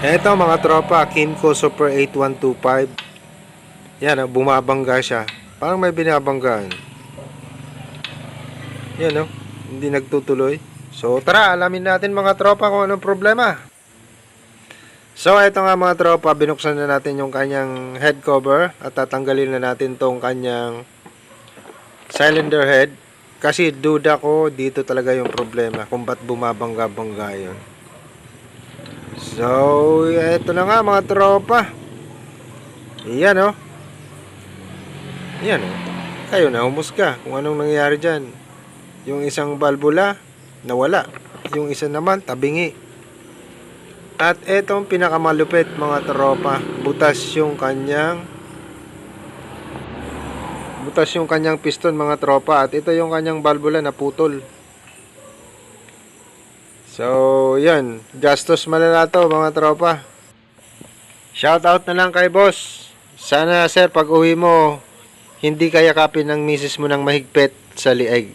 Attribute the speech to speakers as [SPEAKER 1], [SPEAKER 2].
[SPEAKER 1] Eto mga tropa, Kinko Super 8125. Yan, oh, bumabangga siya. Parang may binabanggaan. Yan, oh, hindi nagtutuloy. So, tara, alamin natin mga tropa kung anong problema. So, eto nga mga tropa, binuksan na natin yung kanyang head cover at tatanggalin na natin tong kanyang cylinder head. Kasi duda ko, dito talaga yung problema kung ba't bumabangga-bangga yun. So, eto na nga mga tropa. Iyan oh. Iyan oh. Kayo na humusga kung anong nangyayari dyan. Yung isang balbula, nawala. Yung isa naman, tabingi. At etong pinakamalupit mga tropa, butas yung kanyang butas yung kanyang piston mga tropa at ito yung kanyang balbula na putol. So, yan. Gastos malala to, mga tropa. Shout out na lang kay boss. Sana, sir, pag uwi mo, hindi kaya kapin ng misis mo ng mahigpit sa lieg.